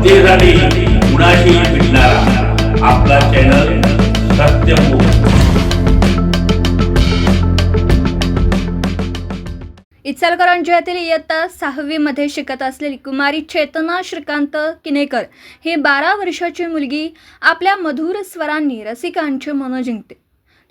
जनतेसाठी कुणाशी भेटणारा आपला चॅनल सत्यमुख इचलकरंजी इयत्ता सहावीमध्ये शिकत असलेली कुमारी चेतना श्रीकांत किनेकर ही बारा वर्षाची मुलगी आपल्या मधुर स्वरांनी रसिकांचे मन जिंकते.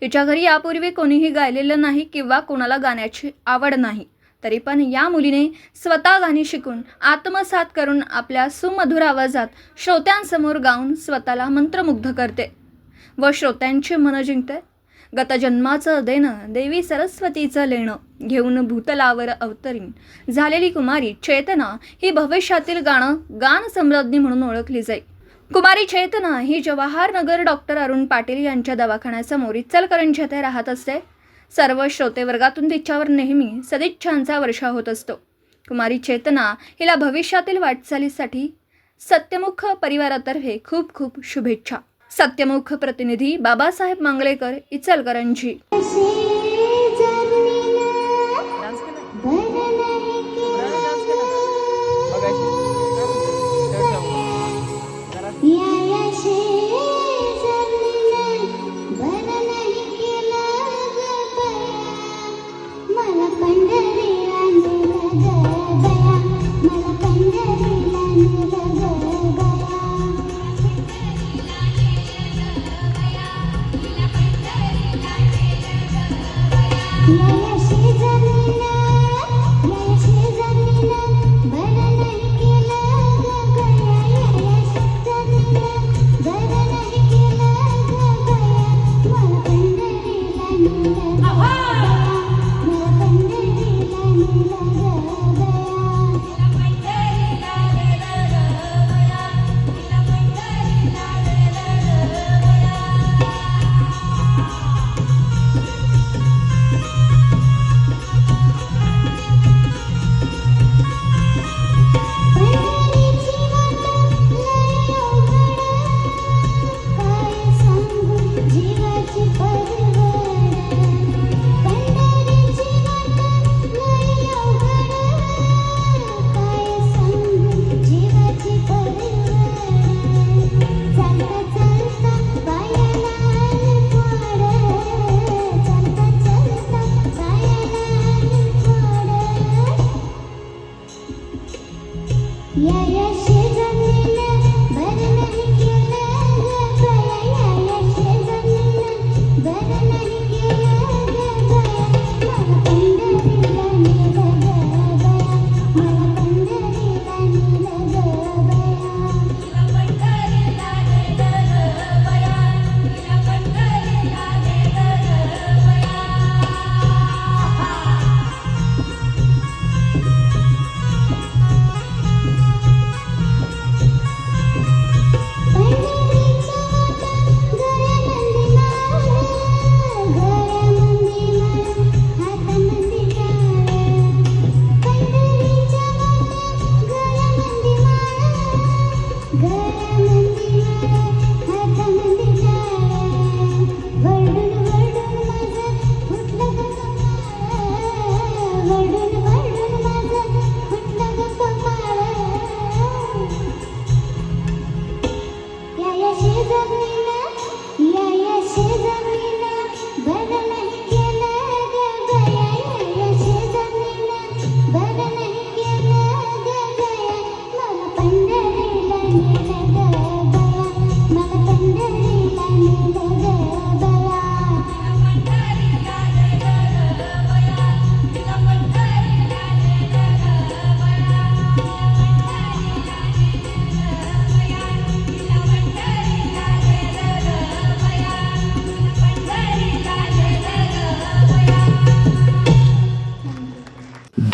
तिच्या घरी यापूर्वी कोणीही गायलेलं नाही किंवा कोणाला गाण्याची आवड नाही. तरी पण या मुलीने स्वतः गाणी शिकून आत्मसात करून आपल्या सुमधुर आवाजात श्रोत्यांसमोर गाऊन स्वतःला मंत्रमुग्ध करते व श्रोत्यांचे मन जिंकते. गतजन्माचं देणं देवी सरस्वतीचं लेणं घेऊन भूतलावर अवतरीन. झालेली कुमारी चेतना ही भविष्यातील गाणं गान समृद्धी म्हणून ओळखली जाई. कुमारी चेतना ही जवाहरनगर डॉक्टर अरुण पाटील यांच्या दवाखान्यासमोर इचलकरंजी येथे राहत असते. सर्व श्रोते वर्गातून तिच्यावर नेहमी सदिच्छांचा वर्षा होत असतो. कुमारी चेतना हिला भविष्यातील वाटचालीसाठी सत्यमुख परिवारातर्फे खूप खूप शुभेच्छा. सत्यमुख प्रतिनिधी बाबासाहेब मांगलेकर इचलकरंजी. Yeah. या या शेजारीला